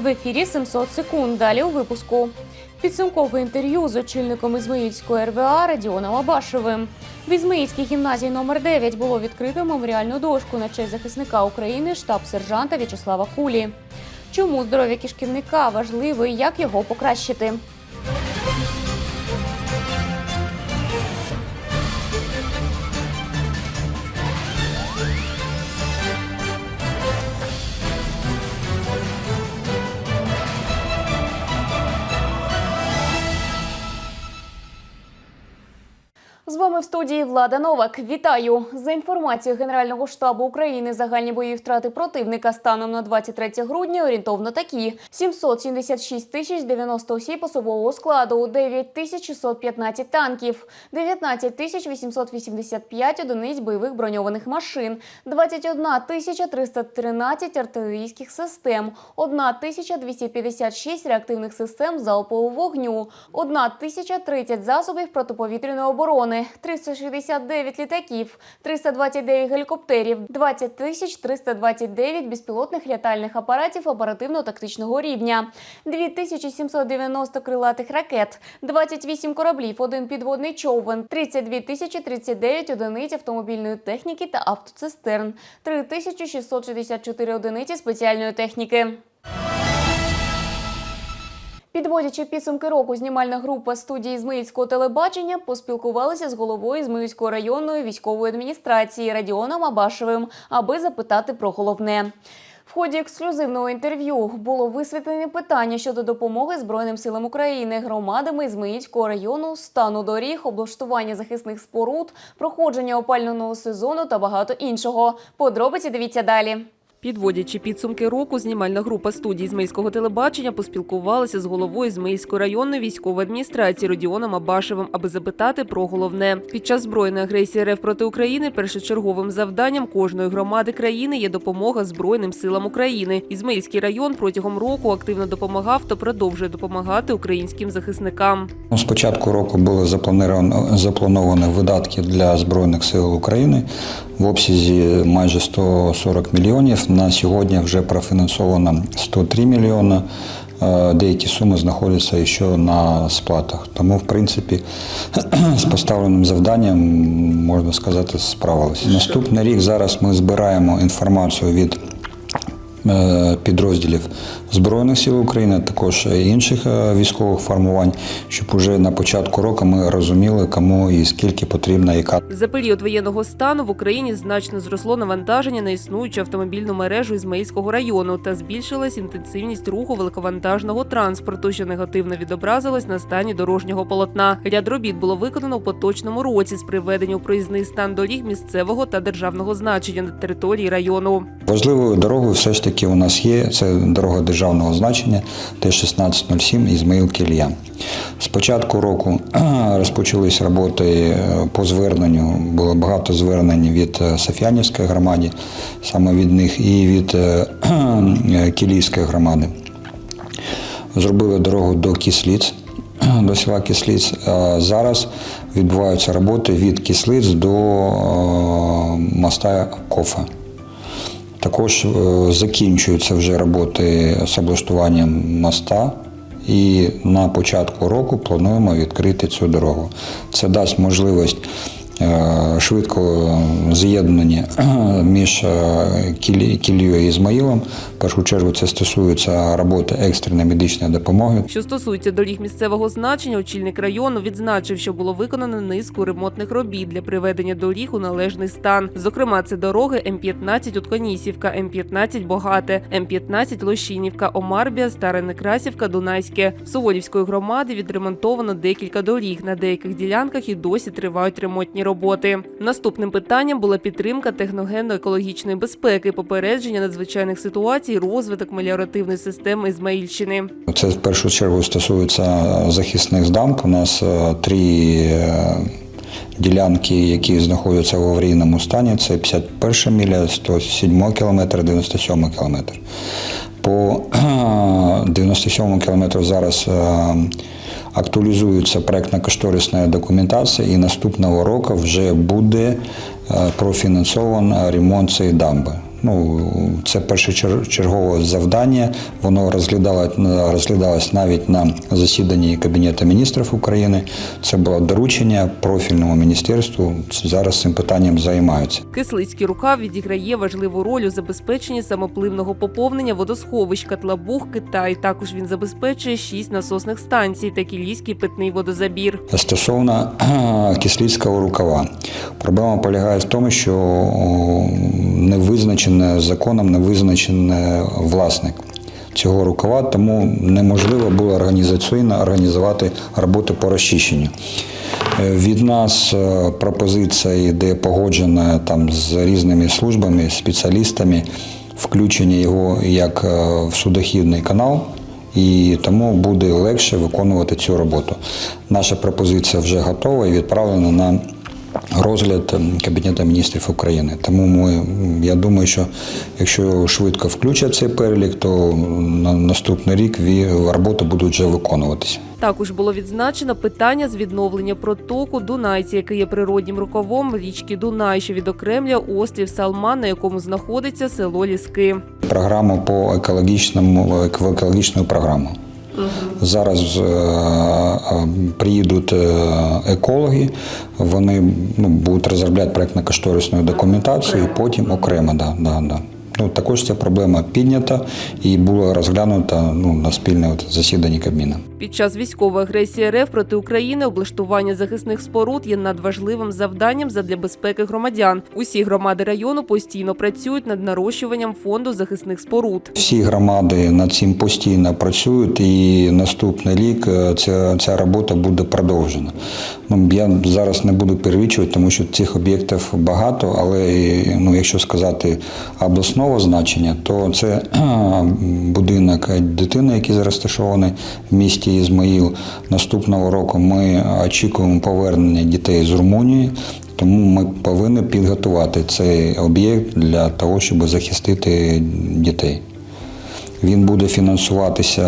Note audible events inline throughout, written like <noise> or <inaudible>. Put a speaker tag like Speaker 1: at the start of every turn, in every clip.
Speaker 1: В ефірі 700 секунд. Далі у випуску. Підсумкове інтерв'ю з очільником Ізмаїльської РВА Радіоном Абашевим. В Ізмаїльській гімназії номер 9 було відкрито меморіальну дошку на честь захисника України штаб-сержанта В'ячеслава Кулі. Чому здоров'я кишківника важливе і як його покращити? Вами в студії Влада Новак. Вітаю за інформацією Генерального штабу України. Загальні бойові втрати противника станом на 23 грудня орієнтовно такі: 776 тисяч 90 осіб особового складу, 9 тисяч 615 танків, 19 тисяч 885 одиниць бойових броньованих машин, 21 тисяча 313 артилерійських систем, 1 тисяча 256 реактивних систем залпового вогню, 1 тисяча 30 засобів протиповітряної оборони, 369 літаків, 329 гелікоптерів, 20 тисяч 329 безпілотних літальних апаратів оперативно-тактичного рівня, 2790 крилатих ракет, 28 кораблів, один підводний човен, 32 тисячі 39 одиниць автомобільної техніки та автоцистерн, 3664 одиниці спеціальної техніки. Підводячи підсумки року, знімальна група студії Ізмаїльського телебачення поспілкувалася з головою Ізмаїльської районної військової адміністрації Радіоном Абашевим, аби запитати про головне. В ході ексклюзивного інтерв'ю було висвітлені питання щодо допомоги Збройним силам України, громадами Ізмаїльського району, стану доріг, облаштування захисних споруд, проходження опального сезону та багато іншого. Подробиці дивіться далі.
Speaker 2: Підводячи підсумки року, знімальна група студії Змейського телебачення поспілкувалася з головою Змейської районної військової адміністрації Родіоном Абашевим, аби запитати про головне. Під час збройної агресії РФ проти України першочерговим завданням кожної громади країни є допомога Збройним силам України. Ізмаїльський район протягом року активно допомагав та продовжує допомагати українським захисникам.
Speaker 3: Ну, З початку року були заплановано заплановані видатки для Збройних сил України в обсязі майже 140 мільйонів. На сьогодні вже профінансовано 103 мільйони. Е, Деякі суми знаходяться ще на сплатах. Тому, в принципі, <clears throat> з поставленим завданням, можна сказати, справилися. Наступний рік зараз ми збираємо інформацію від е, підрозділів Збройних сил України, також інших е, військових формувань, щоб уже на початку року ми розуміли, кому і скільки потрібна яка
Speaker 2: За період воєнного стану в Україні значно зросло навантаження на існуючу автомобільну мережу Ізмаїльського району та збільшилась інтенсивність руху великовантажного транспорту, що негативно відобразилось на стані дорожнього полотна. Ряд робіт було виконано у поточному році з приведення у проїзний стан доріг місцевого та державного значення на території району.
Speaker 3: Важливою дорогою все ж таки у нас є це дорога державного значення Т-1607 Ізмаїл-Кілья. З початку року <clears throat> розпочались роботи е, по зверненню. Було багато звернень від е, Соф'янівської громади, саме від них, і від е, <clears throat> Кілійської громади. Зробили дорогу до Кисліц, <clears throat> до села Кисліц. Зараз відбуваються роботи від Кислиць до моста Кофа. Також е, закінчуються вже роботи з облаштуванням моста. І на початку року плануємо відкрити цю дорогу. Це дасть можливість швидко з'єднання між е, Кілією і Ізмаїлом. В першу чергу це стосується роботи екстреної медичної допомоги.
Speaker 2: Що стосується доріг місцевого значення, очільник району відзначив, що було виконано низку ремонтних робіт для приведення доріг у належний стан. Зокрема, це дороги М-15 Утконісівка, М-15 Богате, М-15 Лощинівка, Омарбія, Старе Некрасівка, Дунайське. Соволівської громади відремонтовано декілька доріг. На деяких ділянках і досі тривають ремонтні роботи. Наступним питанням була підтримка техногенно-екологічної безпеки, попередження надзвичайних ситуацій, розвиток меліоративної системи Ізмаїльщини.
Speaker 3: Це в першу чергу стосується захисних здамп. У нас е, три е, ділянки, які знаходяться в аварійному стані. Це 51 міля, 107 кілометр, 97 кілометр. По <clears throat> 97 кілометру зараз е, актуалізується проектно-кошторисна документація, і наступного року вже буде профінансовано ремонт цієї дамби. Ну, це першочергове завдання. Воно розглядалось, навіть на засіданні Кабінету міністрів України. Це було доручення профільному міністерству. Зараз цим питанням займаються.
Speaker 2: Кислицький рукав відіграє важливу роль у забезпеченні самопливного поповнення водосховищ Катлабуг, Китай. Також він забезпечує шість насосних станцій та кілійський питний водозабір.
Speaker 3: Стосовно кислицького рукава, проблема полягає в тому, що не визначене законом, не визначений власник цього рукава, тому неможливо було організаційно організувати роботи по розчищенню. Е, Від нас е, пропозиція йде погоджена там з різними службами, спеціалістами, включення його як е, в судохідний канал і тому буде легше виконувати цю роботу. Наша пропозиція вже готова і відправлена на розгляд ем, Кабінету міністрів України. Тому ми, я думаю, що якщо швидко включать цей перелік, то на наступний рік роботи будуть вже виконуватися.
Speaker 2: Також було відзначено питання з відновлення протоку Дунайці, який є природнім рукавом річки Дунай, що відокремлює острів Салман, на якому знаходиться село Ліски.
Speaker 3: Програму по екологічному ек- екологічну програму. Зараз е, приїдуть е, екологи, вони ну, будуть розробляти проєктно-кошторисну документацію, і потім окремо. Да, да, да. Ну, також ця проблема піднята і була розглянута ну, на спільне от засіданні Кабміну.
Speaker 2: Під час військової агресії РФ проти України облаштування захисних споруд є надважливим завданням задля безпеки громадян. Усі громади району постійно працюють над нарощуванням фонду захисних споруд.
Speaker 3: Всі громади над цим постійно працюють, і наступний рік е, ця, ця робота буде продовжена. Ну, я зараз не буду перелічувати, тому що цих об'єктів багато, але е, ну, якщо сказати обласного значення, то це <clears throat> будинок дитини, який зараз розташований в місті Ізмаїл. Наступного року ми очікуємо повернення дітей з Румунії. Тому ми повинні підготувати цей об'єкт для того, щоб захистити дітей. Він буде фінансуватися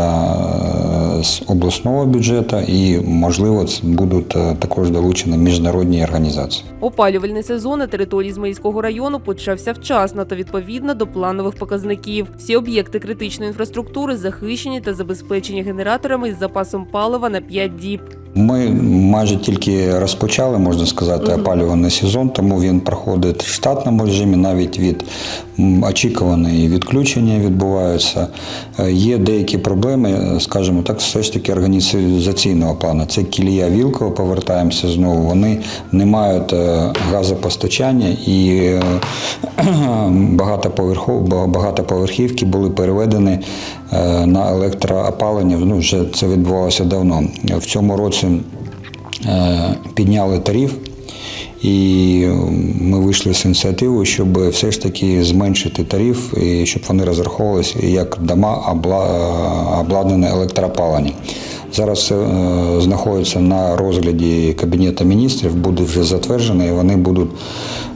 Speaker 3: е, з обласного бюджету і, можливо, будуть е, також долучені міжнародні організації.
Speaker 2: Опалювальний сезон на території Змаїльського району почався вчасно та відповідно до планових показників. Всі об'єкти критичної інфраструктури захищені та забезпечені генераторами із запасом палива на 5 діб.
Speaker 3: Ми майже тільки розпочали, можна сказати, опалювальний сезон, тому він проходить в штатному режимі, навіть від очікуваної відключення відбуваються. Е, Є деякі проблеми, скажімо так, все ж таки організаційного плану. Це кілія Вілкова, повертаємося знову. Вони не мають е, газопостачання і е, <clears throat> багатоповерхівки були переведені на електроопалення. Ну, вже це відбувалося давно. В цьому році е, підняли тариф. І ми вийшли з ініціативою, щоб все ж таки зменшити тариф, і щоб вони розраховувалися як дома обла- обладнане електроопаленням. Зараз це е, знаходиться на розгляді Кабінету міністрів, буде вже затверджено, і вони будуть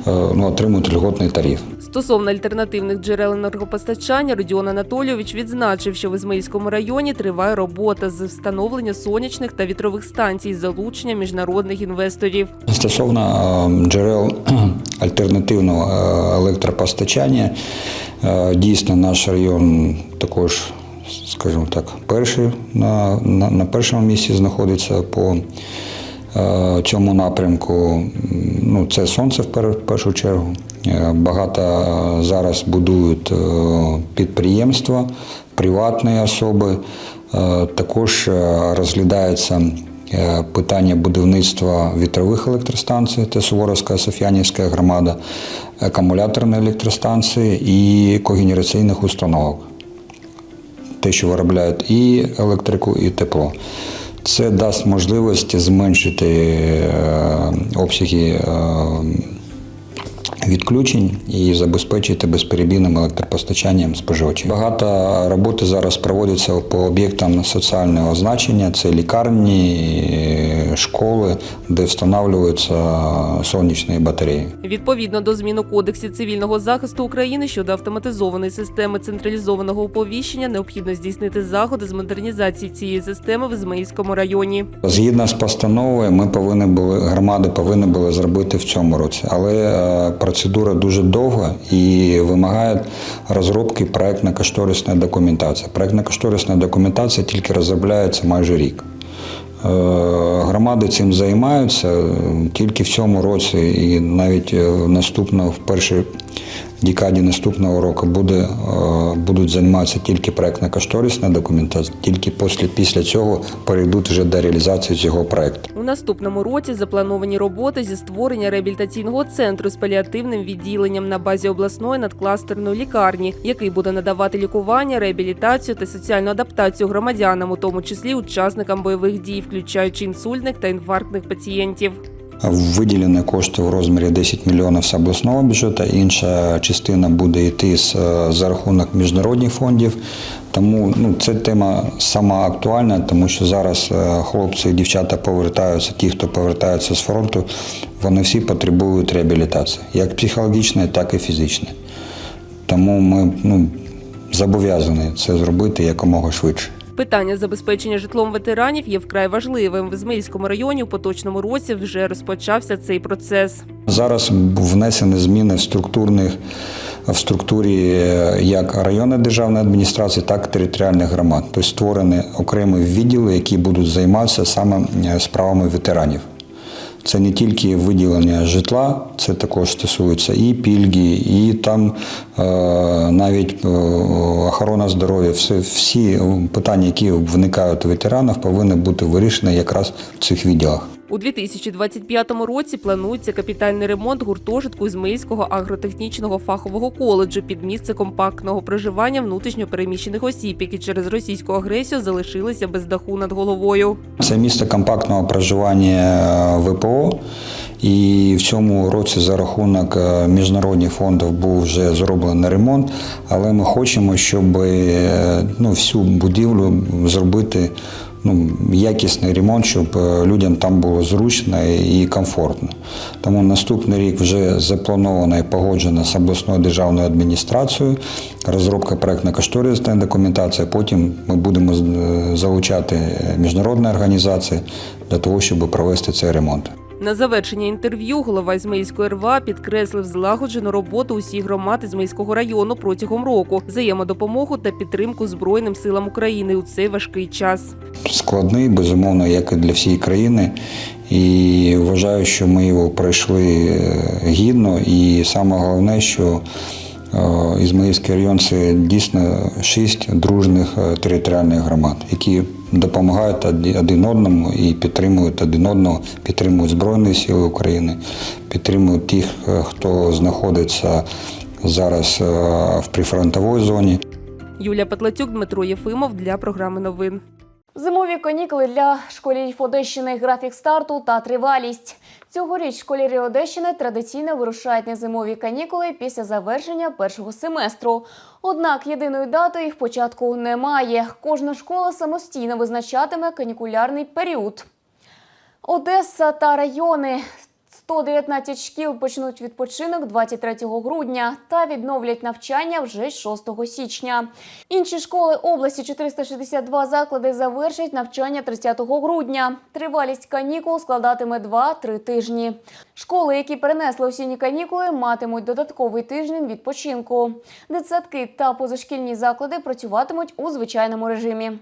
Speaker 3: е, ну, отримувати льготний тариф.
Speaker 2: Стосовно альтернативних джерел енергопостачання, Родіон Анатолійович відзначив, що в Ізмаїльському районі триває робота з встановлення сонячних та вітрових станцій з залученням міжнародних інвесторів.
Speaker 3: Стосовно е, джерел <clears throat> альтернативного е, електропостачання, е, дійсно наш район також, скажімо так, перший на, на, на першому місці знаходиться по цьому напрямку. Ну, це сонце в першу чергу. Е, Багато е, зараз будують е, підприємства, приватні особи. Також розглядається питання будівництва вітрових електростанцій, це Суворовська Соф'янівська громада, акумуляторної електростанції і когенераційних установок. Те, що виробляють і електрику, і тепло. Це дасть можливість зменшити обсяги відключень і забезпечити безперебійним електропостачанням споживачів. Багато роботи зараз проводиться по об'єктам соціального значення. Це лікарні, школи, де встановлюються сонячні батареї.
Speaker 2: Відповідно до змін у кодексі цивільного захисту України щодо автоматизованої системи централізованого оповіщення, необхідно здійснити заходи з модернізації цієї системи в Ізмаїльському районі.
Speaker 3: Згідно з постановою, ми повинні були громади повинні були зробити в цьому році, але е, процес процедура дуже довга і вимагає розробки проектно-кошторисної документації. Проектно-кошторисна документація тільки розробляється майже рік. Е, Громади цим займаються тільки в цьому році, і навіть е, наступного в першій декаді наступного року буде, е, будуть займатися тільки проектно-кошторисна документація, тільки після, після цього перейдуть вже до реалізації цього проекту.
Speaker 2: У наступному році заплановані роботи зі створення реабілітаційного центру з паліативним відділенням на базі обласної надкластерної лікарні, який буде надавати лікування, реабілітацію та соціальну адаптацію громадянам, у тому числі учасникам бойових дій, включаючи інсультних та інфарктних пацієнтів.
Speaker 3: Виділені кошти в розмірі 10 мільйонів з обласного бюджету, інша частина буде йти з, е, за рахунок міжнародних фондів. Тому ну, ця тема сама актуальна, тому що зараз е, хлопці і дівчата повертаються, ті, хто повертаються з фронту, вони всі потребують реабілітації, як психологічної, так і фізичної. Тому ми ну, зобов'язані це зробити якомога швидше.
Speaker 2: Питання забезпечення житлом ветеранів є вкрай важливим. В Ізмаїльському районі у поточному році вже розпочався цей процес.
Speaker 3: Зараз внесені зміни в структурних в структурі е, як районної державної адміністрації, так і територіальних громад. Тобто створені окремі відділи, які будуть займатися саме е, справами ветеранів. Це не тільки виділення житла, це також стосується і пільги, і там е, навіть е, охорона здоров'я. Все, всі питання, які виникають у ветеранів, повинні бути вирішені якраз в цих відділах.
Speaker 2: У 2025 році планується капітальний ремонт гуртожитку Ізмаїльського агротехнічного фахового коледжу під місце компактного проживання внутрішньопереміщених осіб, які через російську агресію залишилися без даху над головою.
Speaker 3: Це місце компактного проживання е, ВПО. І в цьому році за рахунок е, міжнародних фондів був вже зроблений ремонт, але ми хочемо, щоб е, ну, всю будівлю зробити ну, якісний ремонт, щоб е, людям там було зручно і комфортно. Тому наступний рік вже заплановано і погоджено з обласною державною адміністрацією розробка проєктно кошторисної документації. Потім ми будемо е, залучати міжнародні організації для того, щоб провести цей ремонт.
Speaker 2: На завершення інтерв'ю голова Ізмаїльської РВА підкреслив злагоджену роботу усіх громад Ізмаїльського району протягом року, взаємодопомогу та підтримку Збройним силам України у цей важкий час.
Speaker 3: Складний, безумовно, як і для всієї країни. І вважаю, що ми його пройшли е, гідно. І саме головне, що Ізмаїльський район це дійсно шість дружних е, територіальних громад, які допомагають один одному і підтримують один одного, підтримують Збройні Сили України, підтримують тих, е, хто знаходиться зараз е, в прифронтовій зоні.
Speaker 2: Юлія Петлацюк, Дмитро Єфимов для програми новин.
Speaker 1: Зимові канікули для школярів Одещини, графік старту та тривалість. Цьогоріч школярі Одещини традиційно вирушають на зимові канікули після завершення першого семестру. Однак єдиної дати їх початку немає. Кожна школа самостійно визначатиме канікулярний період. Одеса та райони. 119 шкіл почнуть відпочинок 23 грудня та відновлять навчання вже 6 січня. Інші школи області 462 заклади завершать навчання 30 грудня. Тривалість канікул складатиме 2-3 тижні. Школи, які перенесли осінні канікули, матимуть додатковий тиждень відпочинку. Дитсадки та позашкільні заклади працюватимуть у звичайному режимі.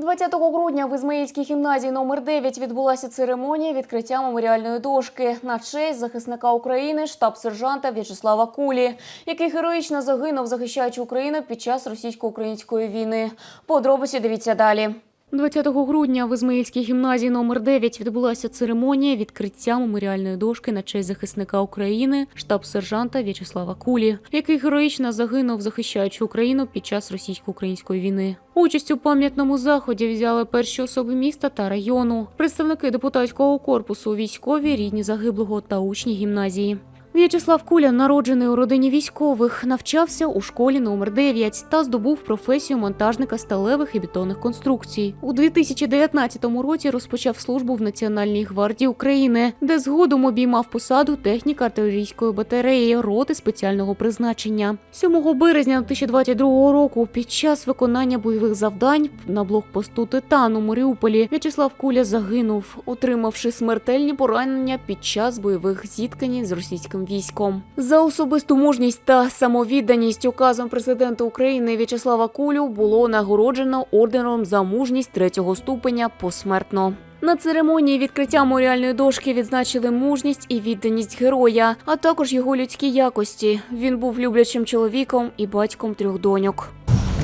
Speaker 1: 20 грудня в Ізмаїльській гімназії номер 9 відбулася церемонія відкриття меморіальної дошки на честь захисника України штаб-сержанта В'ячеслава Кулі, який героїчно загинув, захищаючи Україну під час російсько-української війни. Подробиці дивіться далі. 20 грудня в Ізмаїльській гімназії номер 9 відбулася церемонія відкриття меморіальної дошки на честь захисника України, штаб-сержанта В'ячеслава Кулі, який героїчно загинув, захищаючи Україну під час російсько-української війни. Участь у пам'ятному заході взяли перші особи міста та району, представники депутатського корпусу, військові, рідні загиблого та учні гімназії. В'ячеслав Куля, народжений у родині військових, навчався у школі номер 9 та здобув професію монтажника сталевих і бетонних конструкцій. У 2019 році розпочав службу в Національній гвардії України, де згодом обіймав посаду техніка артилерійської батареї роти спеціального призначення. 7 березня 2022 року, під час виконання бойових завдань на блокпосту Титан у Маріуполі, В'ячеслав Куля загинув, отримавши смертельні поранення під час бойових зіткнень з російським військом. За особисту мужність та самовідданість указом президента України В'ячеслава Кулю було нагороджено орденом за мужність третього ступеня посмертно. На церемонії відкриття меморіальної дошки відзначили мужність і відданість героя, а також його людські якості. Він був люблячим чоловіком і батьком трьох доньок.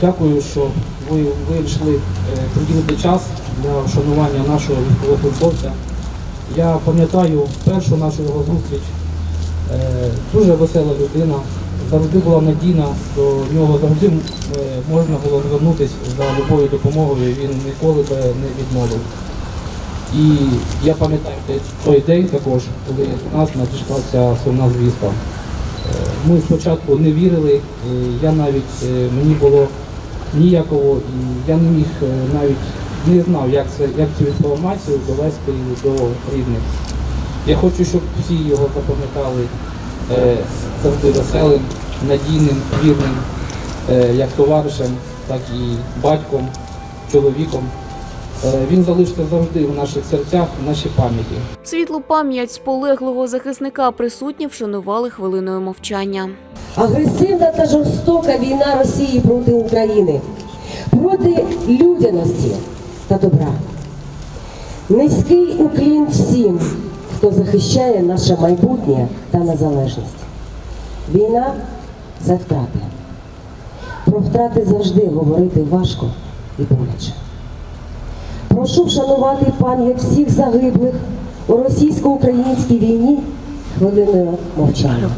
Speaker 4: Дякую, що ви вирішили е, приділити час для вшанування нашого військовослужбовця. Я пам'ятаю першу нашу його зустріч. Е, Дуже весела людина, завжди була надійна, до нього завжди е, можна було звернутися за любою допомогою, він ніколи би не відмовив. І я пам'ятаю той- день також, коли до нас надійшла ця сумна звістка. Е, Ми спочатку не вірили, я навіть мені було ніяково, і я не міг навіть не знав, як це як цю інформацію довести до рідних. Я хочу, щоб всі його запам'ятали е, завжди веселим, надійним, вірним, е, як товаришем, так і батьком, чоловіком. Е, він залишиться завжди в наших серцях, в нашій пам'яті.
Speaker 1: Світлу пам'ять полеглого захисника присутні вшанували хвилиною мовчання.
Speaker 5: Агресивна та жорстока війна Росії проти України, проти людяності та добра. Низький уклін всім, хто захищає наше майбутнє та незалежність. Війна це втрати. Про втрати завжди говорити важко і боляче. Прошу вшанувати пам'ять всіх загиблих у російсько-українській війні хвилиною мовчання.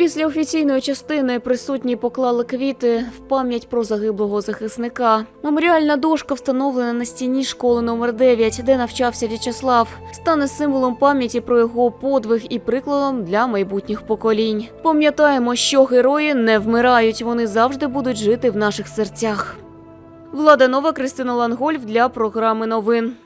Speaker 1: Після офіційної частини присутні поклали квіти в пам'ять про загиблого захисника. Меморіальна дошка, встановлена на стіні школи номер 9 де навчався В'ячеслав, стане символом пам'яті про його подвиг і прикладом для майбутніх поколінь. Пам'ятаємо, що герої не вмирають, вони завжди будуть жити в наших серцях. Влада Нова, Кристина Лангольф для програми новин.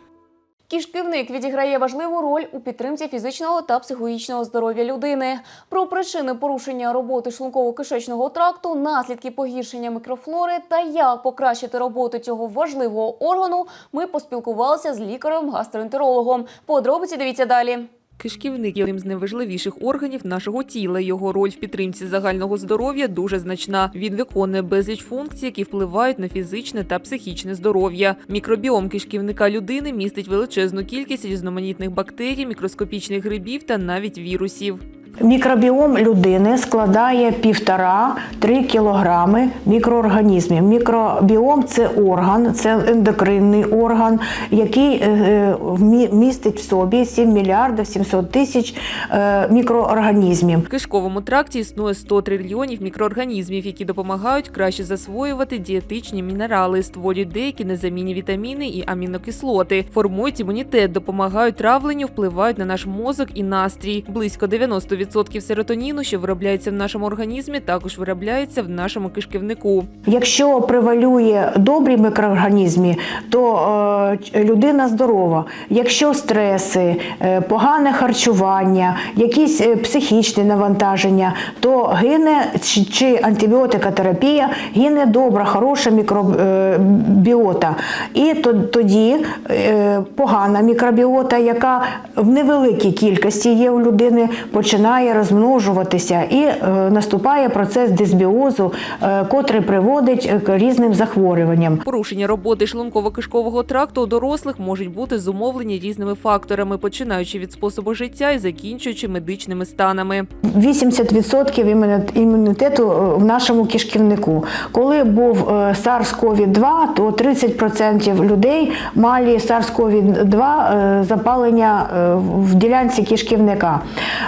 Speaker 1: Кішківник відіграє важливу роль у підтримці фізичного та психологічного здоров'я людини. Про причини порушення роботи шлунково-кишечного тракту, наслідки погіршення мікрофлори та як покращити роботу цього важливого органу. Ми поспілкувалися з лікарем-гастроентерологом. Подробиці дивіться далі.
Speaker 2: Кишківник є одним з найважливіших органів нашого тіла. Його роль в підтримці загального здоров'я дуже значна. Він виконує безліч функцій, які впливають на фізичне та психічне здоров'я. Мікробіом кишківника людини містить величезну кількість різноманітних бактерій, мікроскопічних грибів та навіть вірусів.
Speaker 6: Мікробіом людини складає 1,5-3 кілограми мікроорганізмів. Мікробіом це орган, це ендокринний орган, який е, е, містить в собі 7 мільярдів 700 тисяч е, мікроорганізмів.
Speaker 2: В кишковому тракті існує 100 трильйонів мікроорганізмів, які допомагають краще засвоювати дієтичні мінерали, створюють деякі незамінні вітаміни і амінокислоти, формують імунітет, допомагають травленню, впливають на наш мозок і настрій. Близько 90% серотоніну, що виробляється в нашому організмі, також виробляється в нашому кишківнику.
Speaker 6: Якщо превалює добрі мікроорганізми, то е, людина здорова. Якщо стреси, е, погане харчування, якісь е, психічні навантаження, то гине чи, чи антибіотикотерапія, гине добра, хороша мікробіота. І то- тоді е, погана мікробіота, яка в невеликій кількості є у людини, починає розмножуватися і е, наступає процес дисбіозу, е, котрий приводить е, к різним захворюванням.
Speaker 2: Порушення роботи шлунково-кишкового тракту у дорослих можуть бути зумовлені різними факторами, починаючи від способу життя і закінчуючи медичними станами.
Speaker 6: 80% імуні- імунітету в нашому кишківнику. Коли був е, SARS-CoV-2, то 30% людей мали SARS-CoV-2 е, запалення в ділянці кишківника.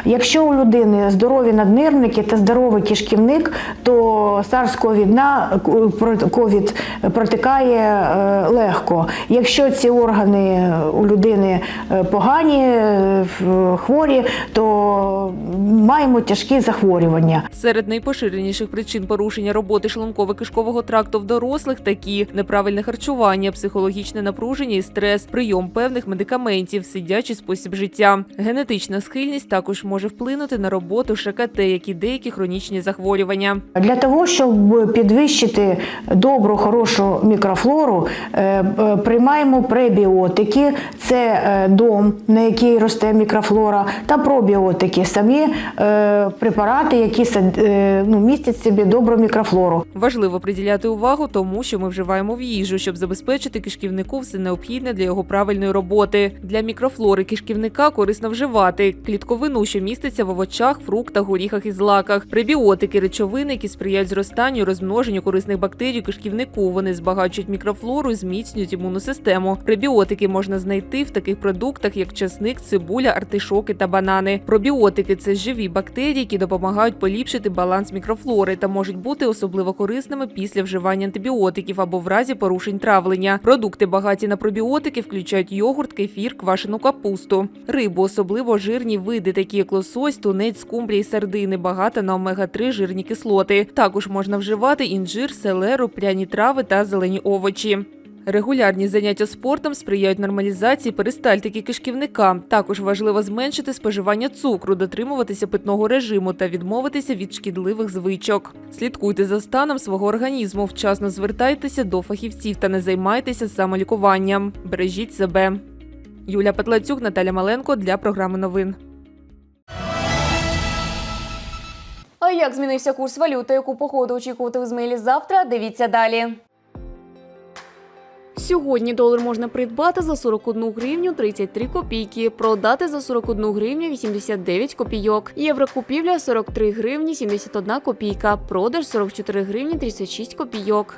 Speaker 6: Якщо у людини здорові наднирники та здоровий кишківник, то SARS-CoV-2 протикає е, легко. Якщо ці органи у людини е, погані, е, хворі, то маємо тяжкі захворювання.
Speaker 2: Серед найпоширеніших причин порушення роботи шлунково-кишкового тракту в дорослих такі неправильне харчування, психологічне напруження і стрес, прийом певних медикаментів, сидячий спосіб життя. Генетична схильність також може вплинути на роботу ШКТ, як і деякі хронічні захворювання.
Speaker 6: Для того, щоб підвищити добру, хорошу мікрофлору, е, е, приймаємо пребіотики, це е, дом, на який росте мікрофлора, та пробіотики, самі препарати, які ну, містять в собі добру мікрофлору.
Speaker 2: Важливо приділяти увагу тому, що ми вживаємо в їжу, щоб забезпечити кишківнику все необхідне для його правильної роботи. Для мікрофлори кишківника корисно вживати клітковину, що міститься в овочах, фруктах, горіхах і злаках, пребіотики, речовини, які сприяють зростанню розмноженню корисних бактерій кишківнику. Вони збагачують мікрофлору зміцнюють імунну систему. Пребіотики можна знайти в таких продуктах, як часник, цибуля, артишоки та банани. Пробіотики це живі бактерії, які допомагають поліпшити баланс мікрофлори та можуть бути особливо корисними після вживання антибіотиків або в разі порушень травлення. Продукти багаті на пробіотики включають йогурт, кефір, квашену капусту, рибу, особливо жирні види, такі як лосось, тунець, скумбрія і сардини, багата на омега-3 жирні кислоти. Також можна вживати інжир, селеру, пряні трави та зелені овочі. Регулярні заняття спортом сприяють нормалізації перистальтики кишківника. Також важливо зменшити споживання цукру, дотримуватися питного режиму та відмовитися від шкідливих звичок. Слідкуйте за станом свого організму, вчасно звертайтеся до фахівців та не займайтеся самолікуванням. Бережіть себе. Юля Петлацюк, Наталя Маленко для програми новин.
Speaker 1: А як змінився курс валюти, яку погоду очікувати в Ізмаїлі завтра? Дивіться далі. Сьогодні долар можна придбати за 41 гривню 33 копійки, продати за 41 гривню 89 копійок. Єврокупівля 43 гривні 71 копійка, продаж 44 гривні 36 копійок.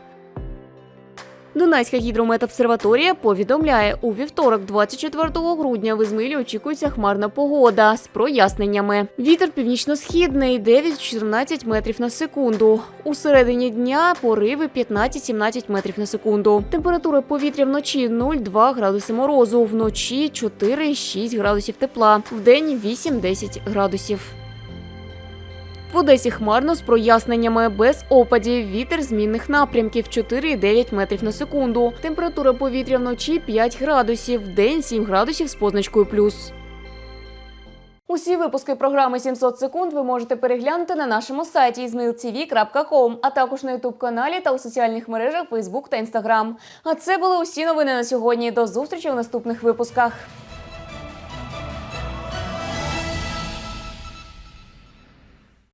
Speaker 1: Дунайська гідрометобсерваторія повідомляє, у вівторок, 24 грудня, в Ізмаїлі очікується хмарна погода з проясненнями. Вітер північно-східний 9-14 метрів на секунду. У середині дня пориви 15-17 метрів на секунду. Температура повітря вночі 0,2 градуси морозу, вночі 4-6 градусів тепла, вдень 8-10 градусів. В Одесі хмарно з проясненнями, без опадів, вітер змінних напрямків 4,9 метрів на секунду. Температура повітря вночі 5 градусів, вдень 7 градусів з позначкою плюс. Усі випуски програми 700 секунд ви можете переглянути на нашому сайті izmailtv.com, а також на ютуб-каналі та у соціальних мережах Facebook та Instagram. А це були усі новини на сьогодні. До зустрічі у наступних випусках.